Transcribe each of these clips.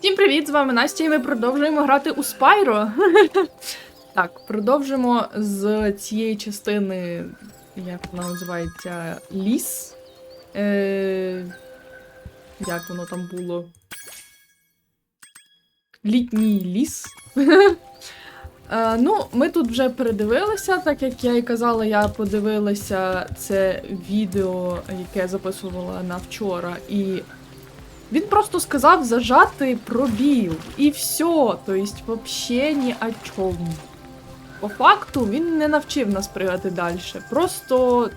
Всім привіт! З вами Настя, і ми продовжуємо грати у Спайро. Так, продовжимо з цієї частини, як вона називається, ліс. Е... Як воно там було? Літній ліс. Е, ну, ми тут вже передивилися, так як я і казала, я подивилася це відео, яке записувала на вчора, і він просто сказав зажати пробіл. І все. Тобто, вообще ні о чому. По факту він не навчив нас пригати далі. Просто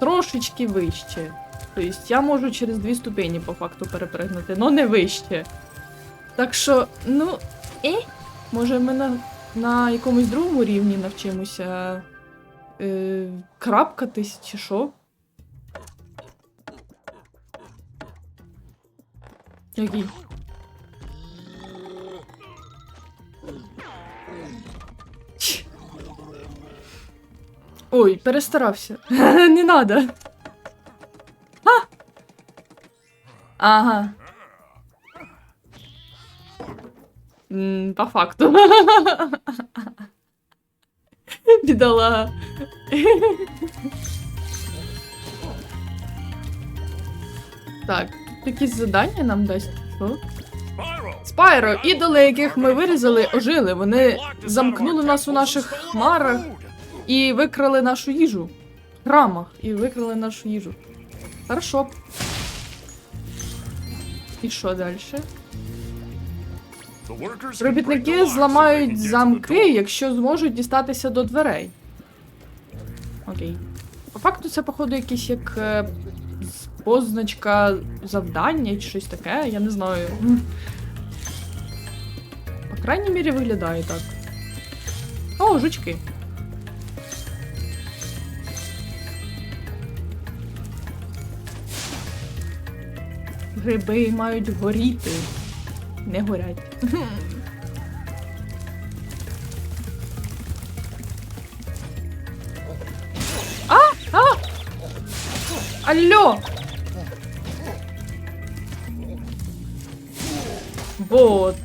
трошечки вище. Тобто я можу через дві ступені по факту перепригнути, але не вище. Так що, ну, е, може ми на, на якомусь другому рівні навчимося е, крапкатись чи що? Який? Чш. Ой, перестарався. Не надо. А! Ага. М, По факту. Бідолага. Так, якісь завдання нам дасть. Що? Спайро, ідоли, яких ми вирізали, ожили. Вони замкнули нас у наших хмарах і викрали нашу їжу. Храмах і викрали нашу їжу. Хорошо. І що далі? Робітники зламають замки, якщо зможуть дістатися до дверей. Окей. По факту, це, походу, якийсь як е, позначка завдання чи щось таке, я не знаю. По крайній мірі виглядає так. О, жучки. Гриби мають горіти. Не горять. А! А! Алло! Бот.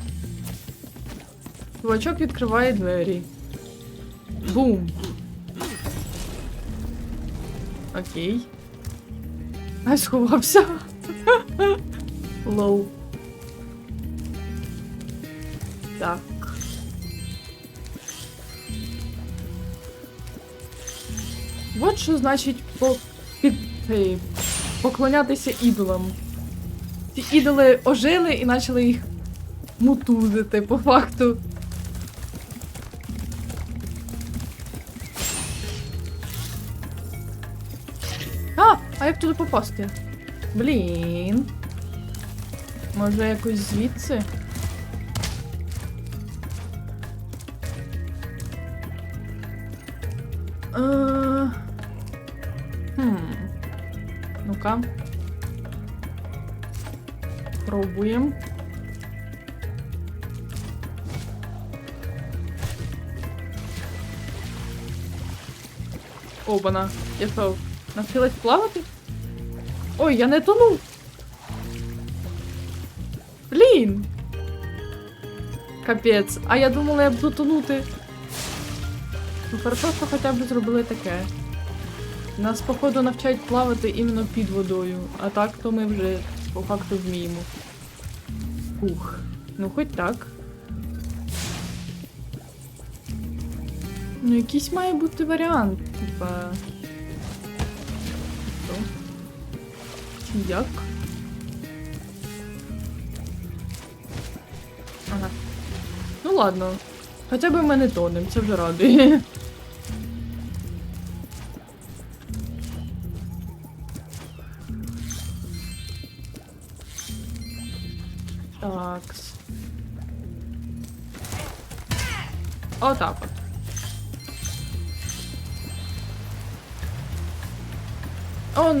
Чувачок відкриває двері. Бум. Окей. Ай, сховався. Лоу. Так. Вот що значить по... під... поклонятися ідолам. Ці ідоли ожили і почали їх мутузити по факту. А, а як туди попасти? Блін. Може якось звідси? Е, Хм. Ну-ка. Пробуємо. Обана. Я що, навчилась плавати? Ой, я не тону. Блін. Капець. А я думала, я буду тонути. Ну, хорошо, що хоча б зробили таке. Нас, походу, навчають плавати іменно під водою, а так то ми вже по факту вміємо. Ух. Ну, хоч так. Ну, якийсь має бути варіант, типа. Як? Ага. Ну ладно. Хоча б ми не тонем, це вже радує.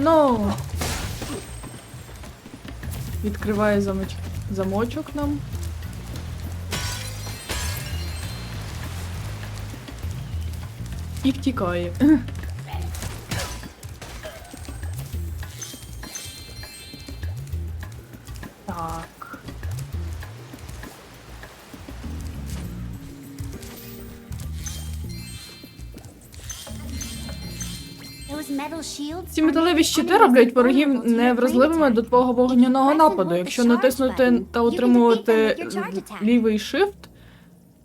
О! Відкриває замоч... замочок нам. І втікає. Так. Ці металеві щити роблять ворогів невразливими до твого вогняного нападу. Якщо натиснути та утримувати лівий shift,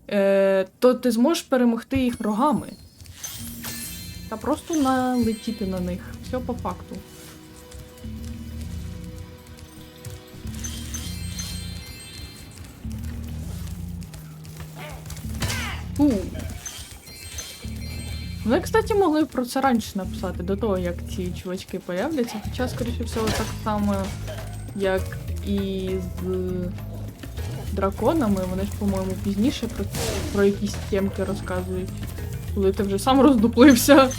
е, то ти зможеш перемогти їх рогами. Та просто налетіти на них. Все по факту. Фу. Вони, кстати, могли про це раніше написати, до того, як ці чувачки появляться. Хоча, скоріше всього, так само, як і з драконами, вони ж, по-моєму, пізніше про, про якісь темки розказують. Коли ти вже сам роздуплився.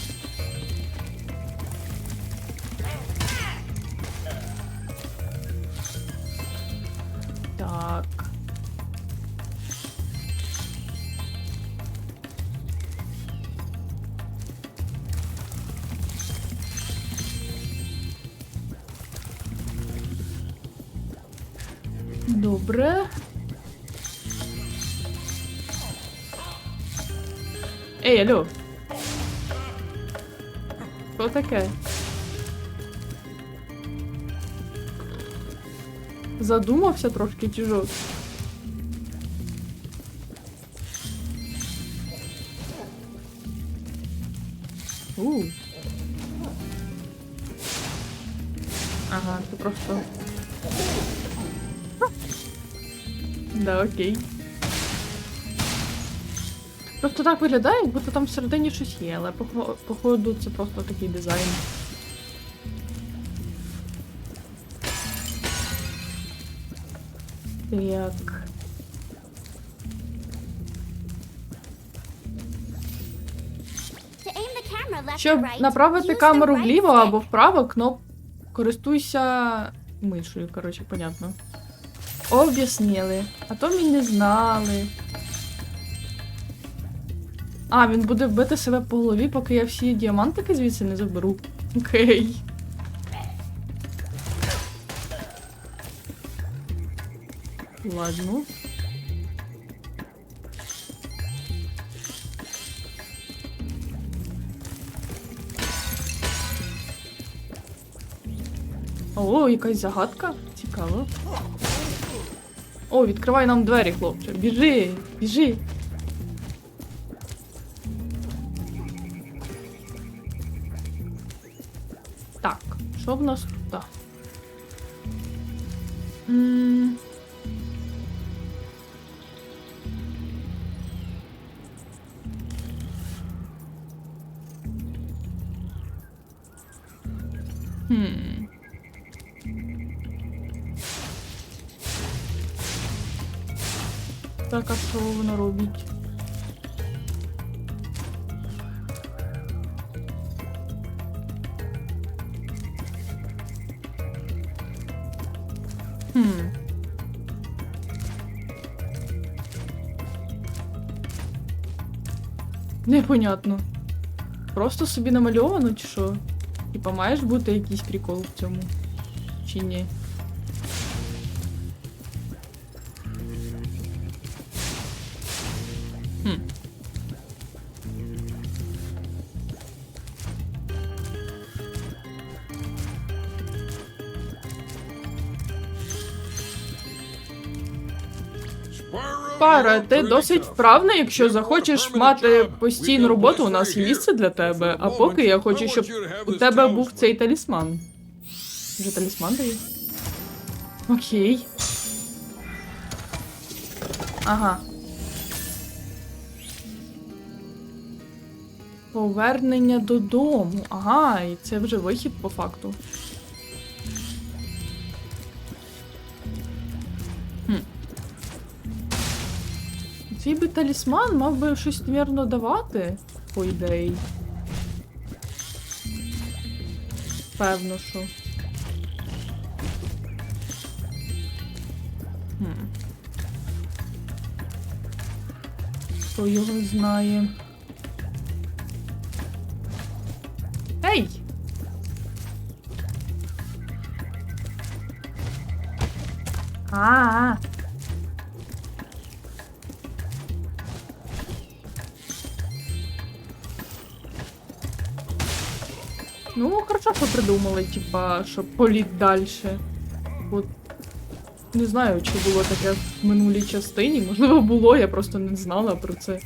Ей, алло. Що таке? Задумався трошки тяжок. У. Ага, ти просто. Да, окей. Просто так виглядає, як будто там всередині щось є, але походу це просто такий дизайн. Так. Щоб направити камеру вліво або вправо, кноп користуйся мишою, коротше, понятно. Об'яснили. А то ми не знали. А, він буде бити себе по голові, поки я всі діамантики звідси не заберу. Окей. Ладно. О, якась загадка. Цікаво. О, відкривай нам двері, хлопче. Біжи, біжи. Що в нас тут? Хм. Непонятно. Просто собі намальовано, чи що? Типа, маєш бути якийсь прикол в цьому? Чи ні? Пара, ти досить вправна, якщо захочеш мати постійну роботу, у нас є місце для тебе. А поки я хочу, щоб у тебе був цей талісман. Вже талісман дає? Окей. Ага. Повернення додому. Ага, і це вже вихід по факту. Цей би талісман мав би щось, мірно давати, по ідеї. Певно, що. Хто його знає? Ей! А-а-а. Ну, хорошо, що придумали, типа, щоб політ далі. От не знаю, чи було таке в минулій частині. Можливо, було, я просто не знала про це.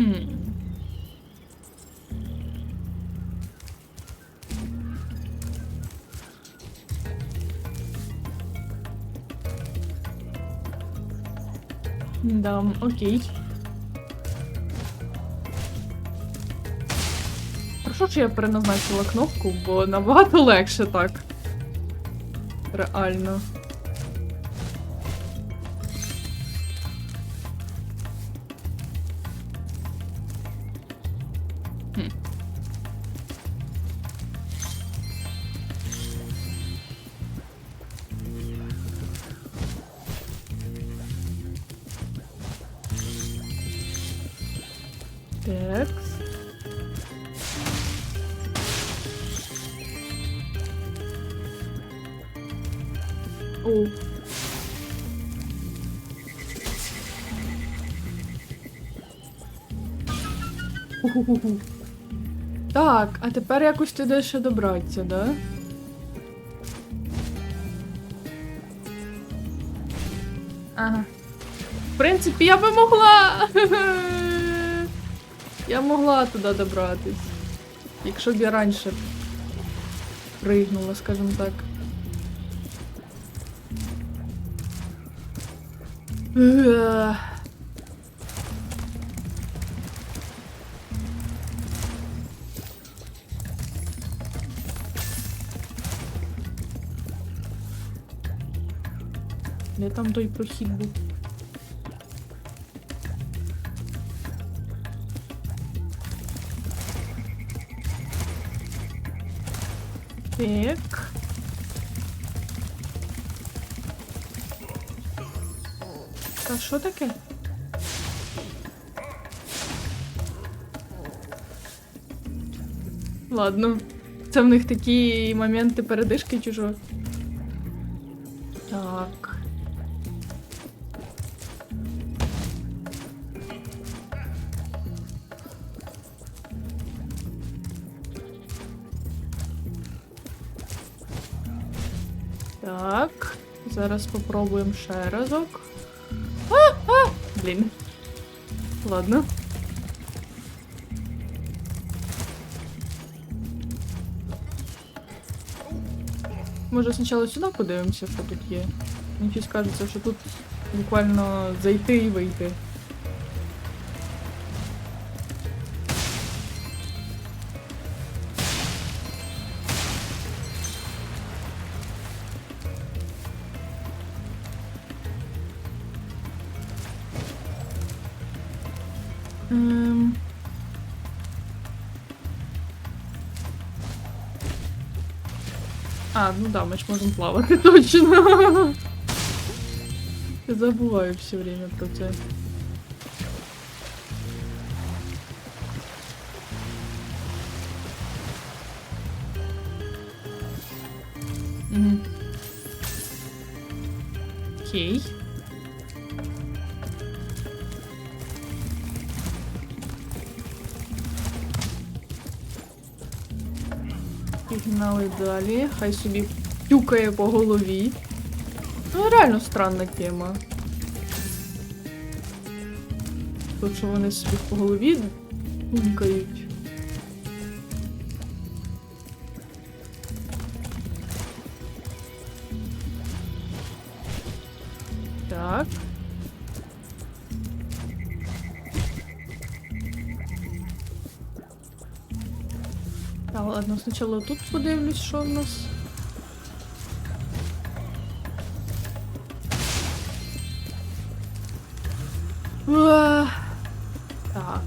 Хм. Да, окей. Хорошо, що я переназначила кнопку, бо набагато легше так. Реально. Хм. Так. О. Ху-ху-ху-ху. Так, а тепер якось туди ще добратися, да? Ага. В принципі, я би могла. Я могла туди добратись. Якщо б я раніше пригнула, скажімо так. Ех. Де там той прохід був? Так. Та що таке? Ладно. Це в них такі моменти передишки. Так. Так. Зараз попробуємо ще разок. А, а! Блін. Ладно. Може спочатку сюди подивимося, що тут є. Мені щось кажеться, що тут буквально зайти і вийти. А, ну да, мы ж можем плавать, точно. Я забываю все время про это. Мгм. Окей. Пігнали далі. Хай собі тюкає по голові. Ну, реально странна тема. Тут що вони собі по голові тюкають. Так, ладно, спочатку тут подивлюсь, що в нас. Уа. Так.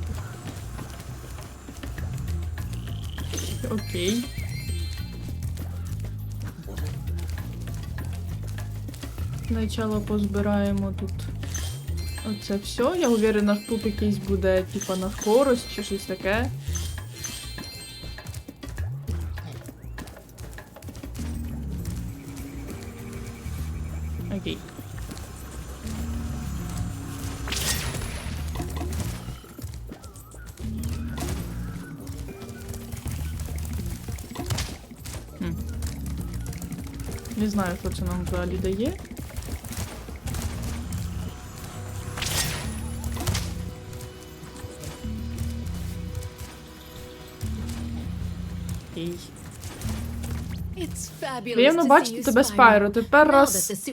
Окей. Спочатку позбираємо тут Оце все. Я уверена, тут якийсь буде, типа, на скорость чи щось таке. Не знаю, що це нам взагалі дає. Приємно бачити тебе, Спайро. Тепер раз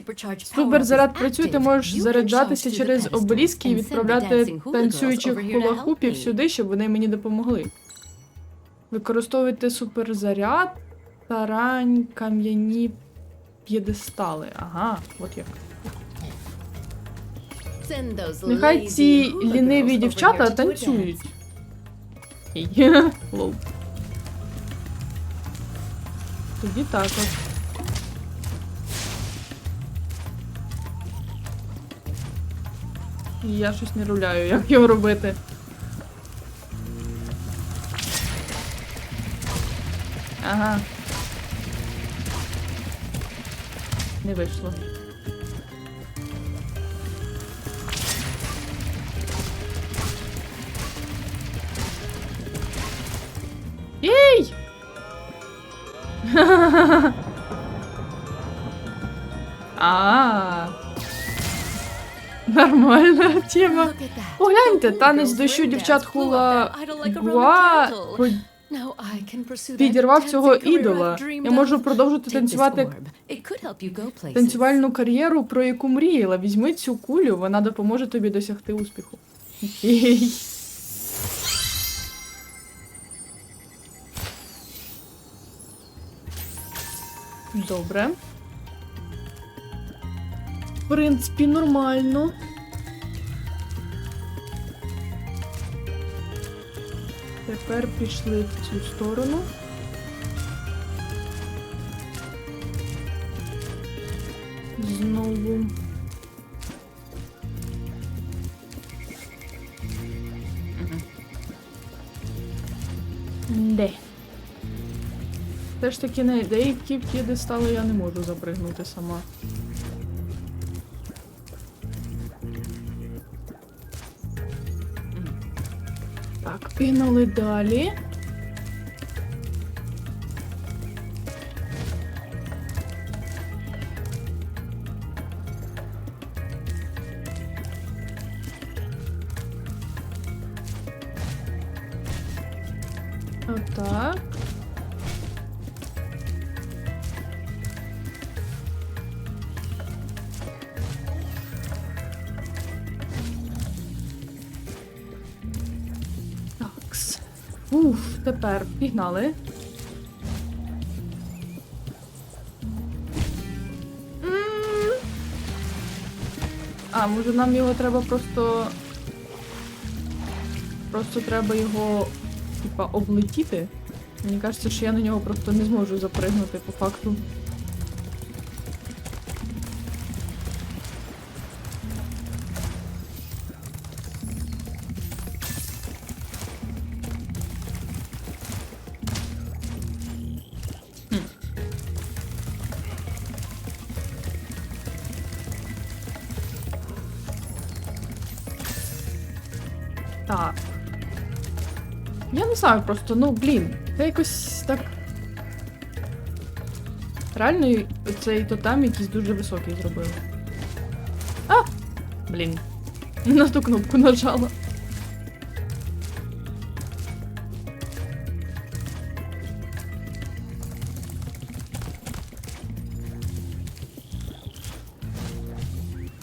суперзаряд працює, ти можеш заряджатися через обеліски і відправляти танцюючих хула-хупів сюди, щоб вони мені допомогли. Використовуйте суперзаряд, тарань, кам'яні п'єдестали. Ага, от як. Нехай ці ліниві дівчата танцюють. Лол. Тоді так от. Я щось не руляю, як його робити. Ага. Не вийшло. Ей! А. Нормальна тема. Погляньте, танець дощу дівчат хула Гуа підірвав цього ідола. Я можу продовжити танцювати танцювальну кар'єру, про яку мріяла. Візьми цю кулю, вона допоможе тобі досягти успіху. Окей. Добре. В принципі, нормально. Тепер пішли в цю сторону. Знову. Де? Ж таки на деякі п'єдестали я не можу запригнути сама. Кинули далі. Отак. Тепер пігнали. А, може нам його треба просто. Просто треба його, типа, облетіти. Мені кажеться, що я на нього просто не зможу запригнути по факту. Я не знаю просто, ну блін, це якось так. Реально цей тотем якийсь дуже високий зробили. А! Блін. На ту кнопку нажала.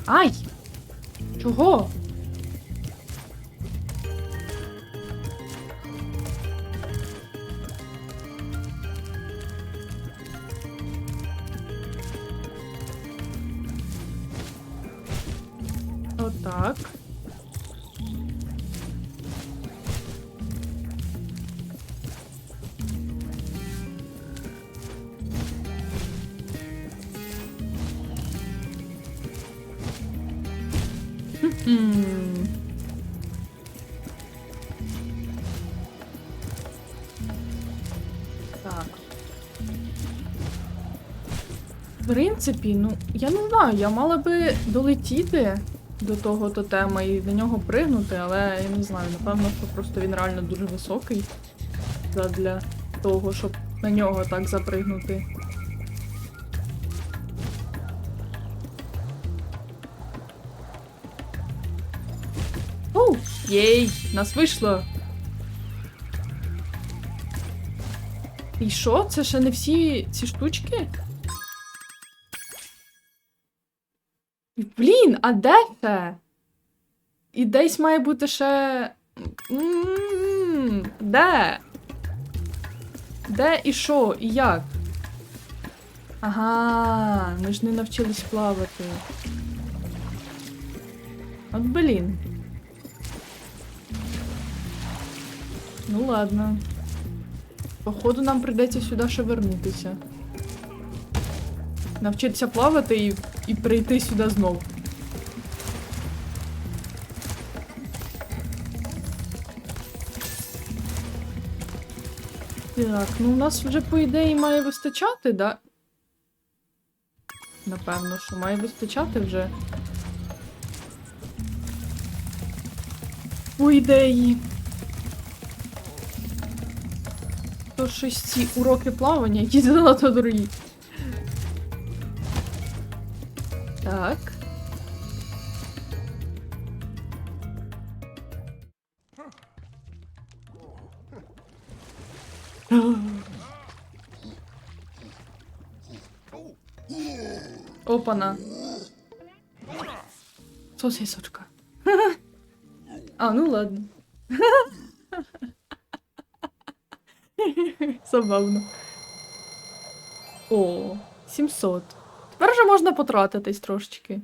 Ай! Чого? Принципі, ну, я не знаю, я мала би долетіти до того тотема і до нього пригнути, але я не знаю, напевно, що просто він реально дуже високий для того, щоб на нього так запригнути. Оу, єй, нас вийшло. І що? Це ще не всі ці штучки? Блін, а де це? І десь має бути ще. М, Де? Де і що, і як? Ага, ми ж не навчились плавати. От блін. Ну ладно. Походу, нам прийдеться сюди ще вернутися. Навчитися плавати і, і прийти сюди знов. Так, ну у нас вже, по ідеї, має вистачати, да? Напевно, що має вистачати вже. По ідеї. То щось ці уроки плавання, які занадто дорогі. Так. Опана. Сосисочка. А, ну ладно. Забавно. О, 700. Тепер вже можна потратитись трошечки.